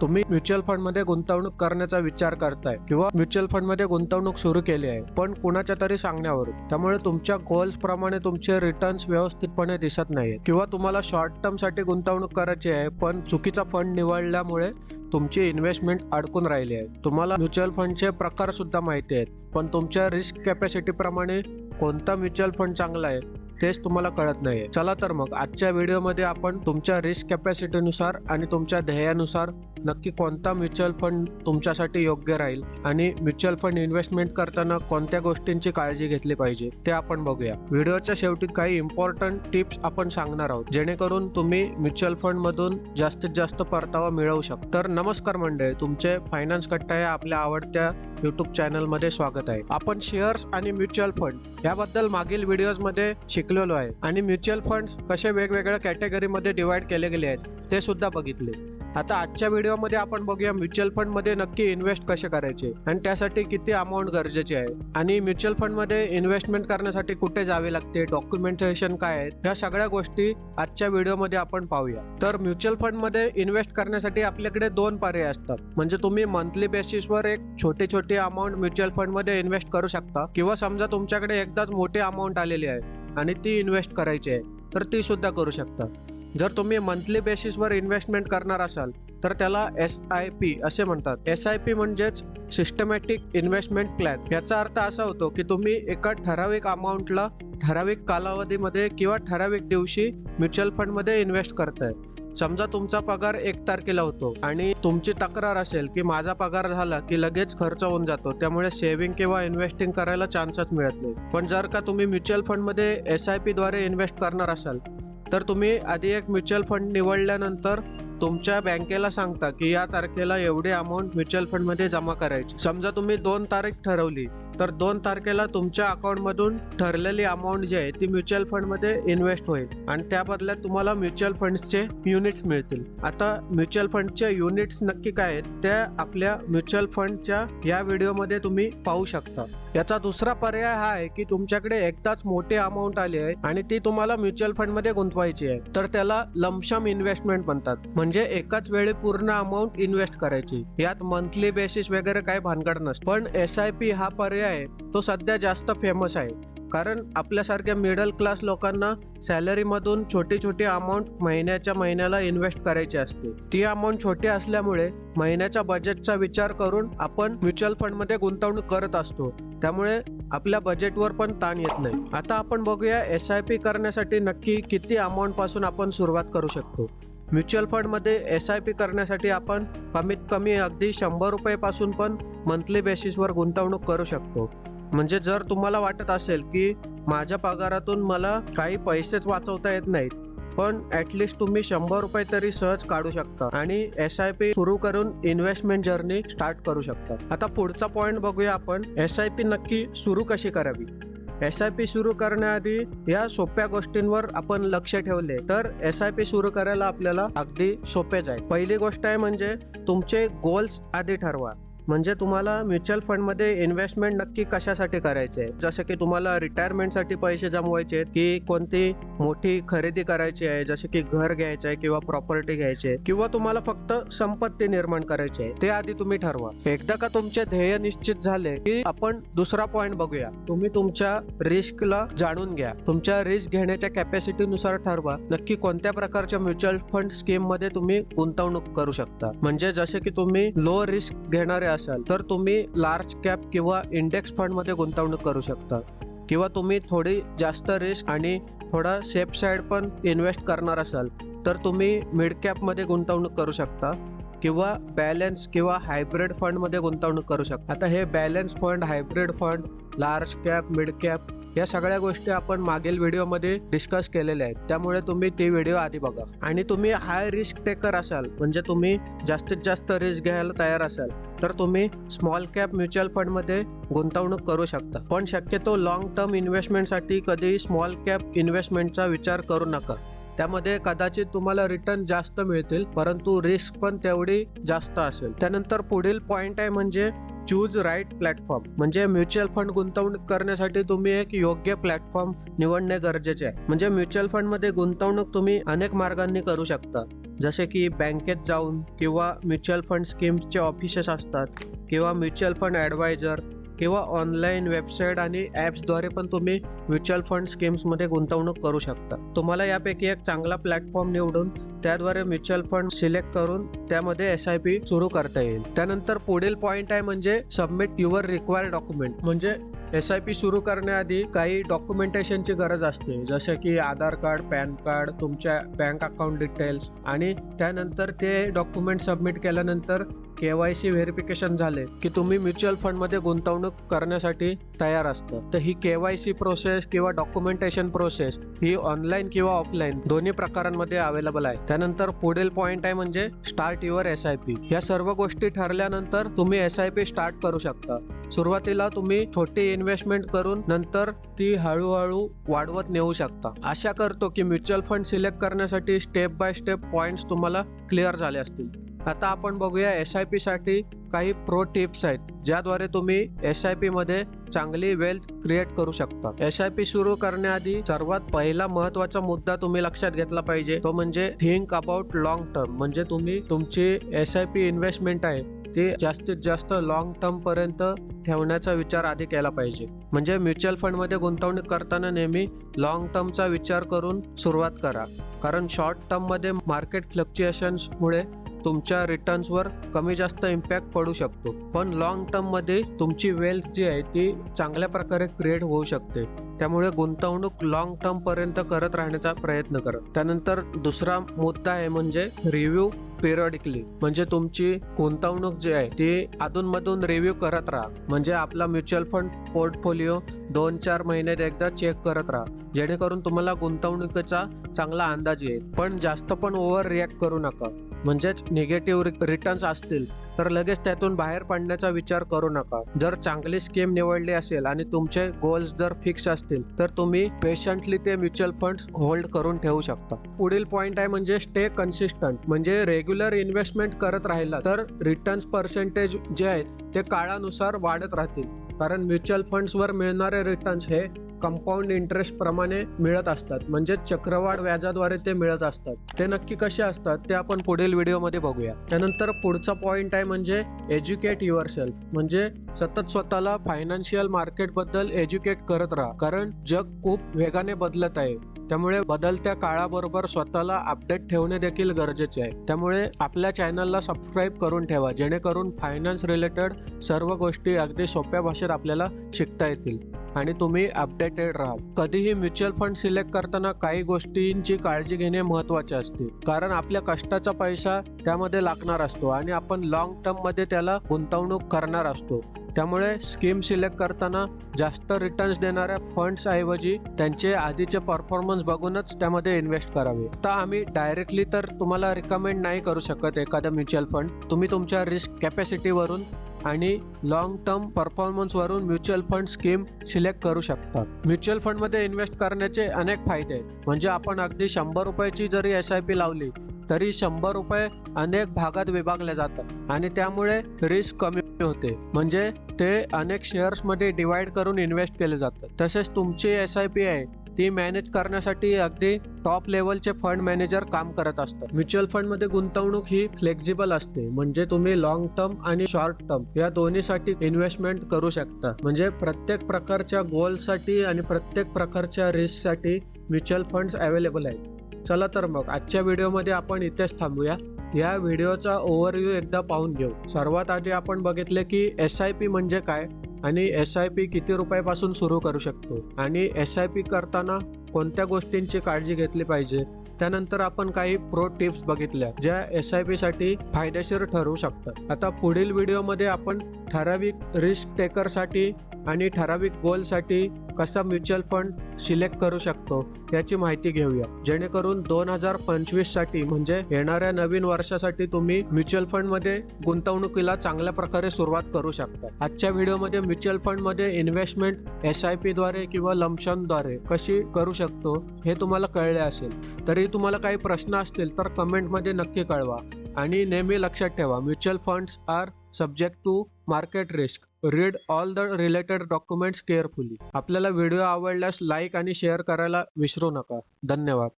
तुम्ही म्युच्युअल फंडमध्ये गुंतवणूक करण्याचा विचार करताय किंवा म्युच्युअल फंडमध्ये गुंतवणूक सुरू केली आहे पण कुणाच्या तरी सांगण्यावर त्यामुळे तुमच्या गोल्स प्रमाणे तुमचे रिटर्न्स व्यवस्थितपणे दिसत नाही किंवा तुम्हाला शॉर्ट टर्मसाठी गुंतवणूक करायची आहे पण चुकीचा फंड निवडल्यामुळे तुमची इन्व्हेस्टमेंट अडकून राहिली आहे. तुम्हाला म्युच्युअल फंडचे प्रकार सुद्धा माहिती आहेत पण तुमच्या रिस्क कॅपॅसिटी प्रमाणे कोणता म्युच्युअल फंड चांगला आहे तेच तुम्हाला कळत नाहीये. चला तर मग आजच्या व्हिडिओमध्ये आपण तुमच्या रिस्क कॅपॅसिटीनुसार आणि तुमच्या ध्येयानुसार नक्की कोणता म्युच्युअल फंड तुमच्यासाठी योग्य राहील आणि म्युच्युअल फंड इन्व्हेस्टमेंट करताना कोणत्या गोष्टींची काळजी घेतली पाहिजे ते आपण बघूया. व्हिडिओच्या शेवटी काही इम्पॉर्टंट टिप्स आपण सांगणार आहोत जेणेकरून तुम्ही म्युच्युअल फंड मधून जास्तीत जास्त परतावा मिळवू शकता तर नमस्कार मंडळी तुमचे फायनान्स कट्टा या आपल्या आवडत्या युट्यूब चॅनलमध्ये स्वागत आहे. आपण शेअर्स आणि म्युच्युअल फंड याबद्दल मागील व्हिडिओजमध्ये शिकलेलो आहे. आणि म्युच्युअल फंड्स कसे वेगवेगळ्या कॅटेगरीमध्ये डिवाइड केले गेले आहेत ते सुद्धा बघितले. आता आजच्या व्हिडिओमध्ये आपण बघूया म्युच्युअल फंडमध्ये नक्की इन्व्हेस्ट कसे करायचे आणि त्यासाठी किती अमाऊंट गरजेची आहे. आणि म्युच्युअल फंडमध्ये इन्व्हेस्टमेंट करण्यासाठी कुठे जावे लागते डॉक्युमेंटेशन काय आहे या सगळ्या गोष्टी आजच्या व्हिडिओमध्ये आपण पाहूया. तर म्युच्युअल फंडमध्ये इन्व्हेस्ट करण्यासाठी आपल्याकडे दोन पर्याय असतात. म्हणजे तुम्ही मंथली बेसिसवर एक छोटी छोटी अमाऊंट म्युच्युअल फंडमध्ये इन्व्हेस्ट करू शकता. किंवा समजा तुमच्याकडे एकदाच मोठी अमाऊंट आलेली आहे आणि ती इन्व्हेस्ट करायची आहे तर ती सुद्धा करू शकता जर तुम्ही मंथली बेसिसवर इन्व्हेस्टमेंट करणार असाल तर त्याला एस आय पी असे म्हणतात. एस आय पी म्हणजेच सिस्टमॅटिक इन्व्हेस्टमेंट प्लॅन याचा अर्थ असा होतो की तुम्ही एका ठराविक अमाऊंटला ठराविक कालावधीमध्ये किंवा ठराविक दिवशी म्युच्युअल फंडमध्ये इन्व्हेस्ट करताय. समजा तुमचा पगार एक तारखेला होतो आणि तुमची तक्रार असेल की माझा पगार झाला की लगेच खर्च होऊन जातो त्यामुळे सेव्हिंग किंवा इन्व्हेस्टिंग करायला चान्सच मिळत नाही. पण जर का तुम्ही म्युच्युअल फंडमध्ये एस आय पीद्वारे इन्व्हेस्ट करणार असाल तर तुम्ही आधी एक म्युच्युअल फंड निवडल्यानंतर तुमच्या बँकेला सांगता की या तारखेला एवढी अमाऊंट म्युच्युअल फंडमध्ये जमा करायची. समजा तुम्ही दोन तारीख ठरवली तर दोन तारखेला तुमच्या अकाउंटमधून ठरलेली अमाऊंट जी आहे ती म्युच्युअल फंडमध्ये इन्व्हेस्ट होईल आणि त्या बदल्यात तुम्हाला म्युच्युअल फंडचे युनिट्स मिळतील. आता म्युच्युअल फंडचे युनिट्स नक्की काय आहेत त्या आपल्या म्युच्युअल फंडच्या या व्हिडिओमध्ये तुम्ही पाहू शकता. याचा दुसरा पर्याय हा आहे की तुमच्याकडे एकदाच मोठी अमाऊंट आली आहे आणि ती तुम्हाला म्युच्युअल फंडमध्ये गुंतवायची आहे तर त्याला लमशम इन्व्हेस्टमेंट म्हणतात. म्हणजे म्हणजे एकाच वेळी पूर्ण अमाऊंट इन्व्हेस्ट करायची. यात मंथली बेसिस वगैरे काही भानगड नसते. पण एस आय पी हा पर्याय आहे तो सध्या जास्त फेमस आहे. कारण आपल्यासारख्या मिडल क्लास लोकांना सॅलरीमधून छोटी छोटी अमाऊंट महिन्याच्या महिन्याला इन्व्हेस्ट करायची असते. ती अमाऊंट छोटी असल्यामुळे महिन्याच्या बजेटचा विचार करून आपण म्युच्युअल फंडमध्ये गुंतवणूक करत असतो. त्यामुळे आपल्या बजेटवर पण ताण येत नाही. आता आपण बघूया एस आय पी करण्यासाठी नक्की किती अमाऊंटपासून आपण सुरुवात करू शकतो. म्युच्युअल फंडमध्ये एस आय पी करण्यासाठी आपण कमीत कमी अगदी शंभर रुपयेपासून पण मंथली बेसिसवर गुंतवणूक करू शकतो. म्हणजे जर तुम्हाला वाटत असेल की माझ्या पगारातून मला काही पैसेच वाचवता येत नाहीत पण ॲटलिस्ट तुम्ही शंभर रुपये तरी सहज काढू शकता आणि एस आय पी सुरू करून इन्व्हेस्टमेंट जर्नी स्टार्ट करू शकता. आता पुढचा पॉईंट बघूया आपण. एस आय पी नक्की सुरू कशी करावी? एस आय पी सुरू करण्याआधी या सोप्या गोष्टींवर आपण लक्ष ठेवले तर एस आय पी सुरू करायला आपल्याला अगदी सोपेच आहे पहिली गोष्ट आहे म्हणजे तुमचे गोल्स आधी ठरवा. म्हणजे तुम्हाला म्युच्युअल फंडमध्ये इन्व्हेस्टमेंट नक्की कशासाठी करायचे आहे? जसं की तुम्हाला रिटायरमेंटसाठी पैसे जमवायचे आहेत की कोणती मोठी खरेदी करायची आहे? जसे की घर घ्यायचं आहे किंवा प्रॉपर्टी घ्यायची आहे किंवा तुम्हाला फक्त संपत्ती निर्माण करायची आहे ते आधी तुम्ही ठरवा. एकदा का तुमचे ध्येय निश्चित झाले की आपण दुसरा पॉइंट बघूया. तुम्ही तुमच्या रिस्कला जाणून घ्या. तुमच्या रिस्क घेण्याच्या कॅपॅसिटीनुसार ठरवा. नक्की कोणत्या प्रकारच्या म्युच्युअल फंड स्कीममध्ये तुम्ही गुंतवणूक करू शकता? म्हणजे जसे की तुम्ही लो रिस्क घेणारे असाल तर तुम्ही लार्ज कॅप किंवा इंडेक्स फंडमध्ये गुंतवणूक करू शकता. किंवा तुम्ही थोडी जास्त रिस्क आणि थोडा सेफ साईड पण इन्व्हेस्ट करणार असाल तर तुम्ही मिड कॅपमध्ये गुंतवणूक करू शकता. किंवा बॅलन्स किंवा हायब्रिड फंडमध्ये गुंतवणूक करू शकता. आता हे balance fund hybrid fund large cap mid cap या सगळ्या गोष्टी आपण मागील व्हिडिओमध्ये डिस्कस केलेल्या आहेत. त्यामुळे तुम्ही ती व्हिडिओ आधी बघा. आणि तुम्ही हाय रिस्क टेकर असाल म्हणजे तुम्ही जास्तीत जास्त रिस्क घ्यायला तयार असाल तर तुम्ही स्मॉल कॅप म्युच्युअल फंडमध्ये गुंतवणूक करू शकता. पण शक्यतो लॉंग टर्म इन्व्हेस्टमेंटसाठी कधीही स्मॉल कॅप इन्व्हेस्टमेंटचा विचार करू नका. त्यामध्ये कदाचित तुम्हाला रिटर्न जास्त मिळतील परंतु रिस्क पण तेवढी जास्त असेल. त्यानंतर पुढील पॉइंट आहे म्हणजे चूज राईट प्लॅटफॉर्म म्हणजे म्युच्युअल फंड गुंतवणूक करण्यासाठी तुम्ही एक योग्य प्लॅटफॉर्म निवडणे गरजेचे आहे. म्हणजे म्युच्युअल फंडमध्ये गुंतवणूक तुम्ही अनेक मार्गांनी करू शकता. जसे की बँकेत जाऊन किंवा म्युच्युअल फंड स्कीम्सचे ऑफिसेस असतात किंवा म्युच्युअल फंड ॲडवायझर किंवा ऑनलाईन वेबसाईट आणि ॲप्सद्वारे पण तुम्ही म्युच्युअल फंड स्कीम्समध्ये गुंतवणूक करू शकता. तुम्हाला यापैकी एक चांगला प्लॅटफॉर्म निवडून त्याद्वारे म्युच्युअल फंड सिलेक्ट करून त्यामध्ये एस आय पी सुरू करता येईल. त्यानंतर पुढील पॉईंट आहे म्हणजे सबमिट युअर रिक्वायर्ड डॉक्युमेंट म्हणजे एस आय पी सुरू करण्याआधी काही डॉक्युमेंटेशनची गरज असते जसं की आधार कार्ड पॅन कार्ड तुमच्या बँक अकाउंट डिटेल्स आणि त्यानंतर ते डॉक्युमेंट सबमिट केल्यानंतर के वाय सी व्हेरिफिकेशन झाले की तुम्ही म्युच्युअल फंडमध्ये गुंतवणूक करण्यासाठी तयार असतं. तर ही के वाय सी प्रोसेस किंवा डॉक्युमेंटेशन प्रोसेस ही ऑनलाईन किंवा ऑफलाईन दोन्ही प्रकारांमध्ये अवेलेबल आहे. त्यानंतर पुढील पॉईंट आहे म्हणजे start your S I P या सर्व गोष्टी ठरल्यानंतर तुम्ही एस आय पी स्टार्ट करू शकता. सुरुवातीला तुम्ही छोटी इन्व्हेस्टमेंट करून नंतर ती हळूहळू वाढवत नेऊ शकता. आशा करतो की म्युच्युअल फंड सिलेक्ट करण्यासाठी स्टेप बाय स्टेप पॉइंट्स तुम्हाला क्लिअर झाले असतील. आता आपण बघूया एस आय पी साठी काही प्रो टिप्स आहेत ज्याद्वारे तुम्ही एस आय पी मध्ये चांगली वेल्थ क्रिएट करू शकता. एस आय पी सुरू करण्याआधी सर्वात पहिला महत्त्वाचा मुद्दा तुम्ही लक्षात घेतला पाहिजे तो म्हणजे थिंक अबाउट लॉंग टर्म म्हणजे तुम्ही तुमची एस आय पी इन्व्हेस्टमेंट आहे ते जास्तीत जास्त लॉंग टर्म पर्यंत ठेवण्याचा विचार आधी केला पाहिजे. म्हणजे म्युच्युअल फंडमध्ये गुंतवणूक करताना नेहमी लॉंग टर्मचा विचार करून सुरुवात करा. कारण शॉर्ट टर्ममध्ये मार्केट फ्लक्च्युएशन्समुळे तुमच्या रिटर्न्सवर कमी जास्त इम्पॅक्ट पडू शकतो. पण लॉंग टर्ममध्ये तुमची वेल्थ जी आहे ती चांगल्या प्रकारे क्रिएट होऊ शकते. त्यामुळे गुंतवणूक लॉंग टर्मपर्यंत करत राहण्याचा प्रयत्न करा. त्यानंतर दुसरा मुद्दा आहे म्हणजे रिव्ह्यू पेरियॉडिकली म्हणजे तुमची गुंतवणूक जी आहे ती अधूनमधून रिव्ह्यू करत राहा. म्हणजे आपला म्युच्युअल फंड पोर्टफोलिओ दोन चार महिन्यात एकदा चेक करत राहा. जेणेकरून तुम्हाला गुंतवणुकीचा चांगला अंदाज येईल. पण जास्त पण ओव्हर रिॲक्ट करू नका. म्हणजेच निगेटिव्ह रिटर्न्स असतील तर लगेच त्यातून बाहेर पडण्याचा विचार करू नका. जर चांगली स्कीम निवडली असेल आणि तुमचे गोल्स जर फिक्स असतील तर तुम्ही पेशंटली ते म्युच्युअल फंड होल्ड करून ठेवू शकता. पुढील पॉईंट आहे म्हणजे स्टे कन्सिस्टंट म्हणजे रेग्युलर इन्व्हेस्टमेंट करत राहिला तर रिटर्न्स पर्सेंटेज जे आहेत ते काळानुसार वाढत राहतील. कारण म्युच्युअल फंड्सवर मिळणारे रिटर्न्स हे कंपाऊंड इंटरेस्ट प्रमाणे मिळत असतात. म्हणजे चक्रवाढ व्याजाद्वारे ते मिळत असतात. ते नक्की कसे असतात ते आपण पुढील व्हिडिओमध्ये बघूया. त्यानंतर पुढचा पॉइंट आहे म्हणजे एज्युकेट युअर सेल्फ म्हणजे सतत स्वतःला फायनान्शियल मार्केटबद्दल एज्युकेट करत राहा. कारण जग खूप वेगाने बदलत आहे. त्यामुळे बदलत्या काळाबरोबर स्वतःला अपडेट ठेवणे देखील गरजेचे आहे. त्यामुळे आपल्या चॅनलला सबस्क्राईब करून ठेवा. जेणेकरून फायनान्स रिलेटेड सर्व गोष्टी अगदी सोप्या भाषेत आपल्याला शिकता येतील. आणि तुम्ही अपडेटेड राहाल. कधीही म्युच्युअल फंड सिलेक्ट करताना काही गोष्टींची काळजी घेणे महत्त्वाचे असते. कारण आपल्या कष्टाचा पैसा त्यामध्ये लागणार असतो आणि आपण लॉंग टर्ममध्ये त्याला गुंतवणूक करणार असतो. त्यामुळे स्कीम सिलेक्ट करताना जास्त रिटर्न्स देणाऱ्या फंड्स ऐवजी त्यांचे आधीचे परफॉर्मन्स बघूनच त्यामध्ये इन्व्हेस्ट करावे. आता आम्ही डायरेक्टली तर तुम्हाला रिकमेंड नाही करू शकत एखादा म्युच्युअल फंड तुम्ही तुमच्या रिस्क कॅपॅसिटीवरून आणि लॉंग टर्म परफॉर्मन्सवरून म्युच्युअल फंड स्कीम सिलेक्ट करू शकतात. म्युच्युअल फंडमध्ये इन्व्हेस्ट करण्याचे अनेक फायदे आहेत. म्हणजे आपण अगदी शंभर रुपयाची जरी एस आय पी लावली तरी शंभर रुपये अनेक भागात विभागले जातात आणि त्यामुळे रिस्क कमी होते. म्हणजे ते अनेक शेअर्समध्ये डिवाइड करून इन्व्हेस्ट केले जातात. तसेच तुमची एस आय पी आहे ती मॅनेज करण्यासाठी अगदी टॉप लेवलचे फंड मॅनेजर काम करत असतात. म्युच्युअल फंडमध्ये गुंतवणूक ही फ्लेक्झिबल असते. म्हणजे तुम्ही लॉंग टर्म आणि शॉर्ट टर्म या दोन्हीसाठी इन्व्हेस्टमेंट करू शकता. म्हणजे प्रत्येक प्रकारच्या गोलसाठी आणि प्रत्येक प्रकारच्या रिस्कसाठी म्युच्युअल फंड्स अवेलेबल आहेत. चला तर मग आजच्या व्हिडिओमध्ये आपण इथेच थांबूया. या व्हिडिओचा ओव्हरव्ह्यू एकदा पाहून घेऊ. सर्वात आधी आपण बघितले की एस आय पी म्हणजे काय? आणि एस आय पी किती रुपयापासून सुरू करू शकतो? आणि एस आय पी करताना कोणत्या गोष्टींची काळजी घेतली पाहिजे? त्यानंतर आपण काही प्रो टिप्स बघितल्या ज्या एस आय पी साठी फायदेशीर ठरू शकतात. आता पुढील व्हिडिओमध्ये आपण ठराविक रिस्क टेकरसाठी आणि ठराविक गोलसाठी कसा म्युच्युअल फंड सिलेक्ट करू शकतो याची माहिती घेऊया. जेणेकरून दोन हजार पंचवीससाठी म्हणजे येणाऱ्या नवीन वर्षासाठी तुम्ही म्युच्युअल फंडमध्ये गुंतवणुकीला चांगल्या प्रकारे सुरुवात करू शकता. आजच्या व्हिडिओमध्ये म्युच्युअल फंडमध्ये इन्व्हेस्टमेंट एस आय पी द्वारे किंवा लमशनद्वारे कशी करू शकतो हे तुम्हाला कळले असेल. तरी तुम्हाला काही प्रश्न असतील तर कमेंटमध्ये नक्की कळवा. आणि नेहमी लक्षात ठेवा mutual funds are subject to market risk. Read all the related documents carefully आपल्याला व्हिडिओ आवडल्यास लाईक आणि शेअर करायला विसरू नका. धन्यवाद.